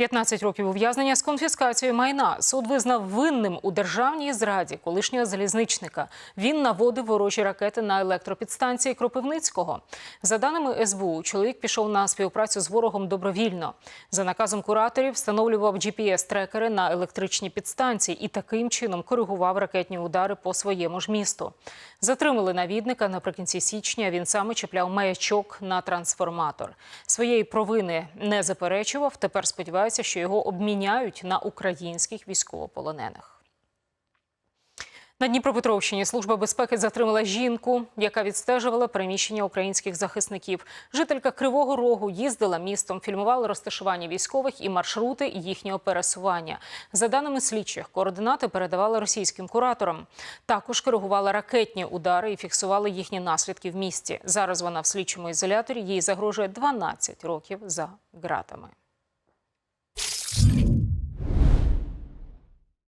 15 років ув'язнення з конфіскацією майна. Суд визнав винним у державній зраді колишнього залізничника. Він наводив ворожі ракети на електропідстанції Кропивницького. За даними СБУ, чоловік пішов на співпрацю з ворогом добровільно. За наказом кураторів встановлював GPS-трекери на електричні підстанції і таким чином коригував ракетні удари по своєму ж місту. Затримали навідника наприкінці січня. Він саме чіпляв маячок на трансформатор. Своєї провини не заперечував. Тепер сподіваюся, що його обміняють на українських військовополонених. На Дніпропетровщині служба безпеки затримала жінку, яка відстежувала переміщення українських захисників. Жителька Кривого Рогу їздила містом, фільмувала розташування військових і маршрути їхнього пересування. За даними слідчих, координати передавали російським кураторам. Також коригувала ракетні удари і фіксувала їхні наслідки в місті. Зараз вона в слідчому ізоляторі. Їй загрожує 12 років за ґратами.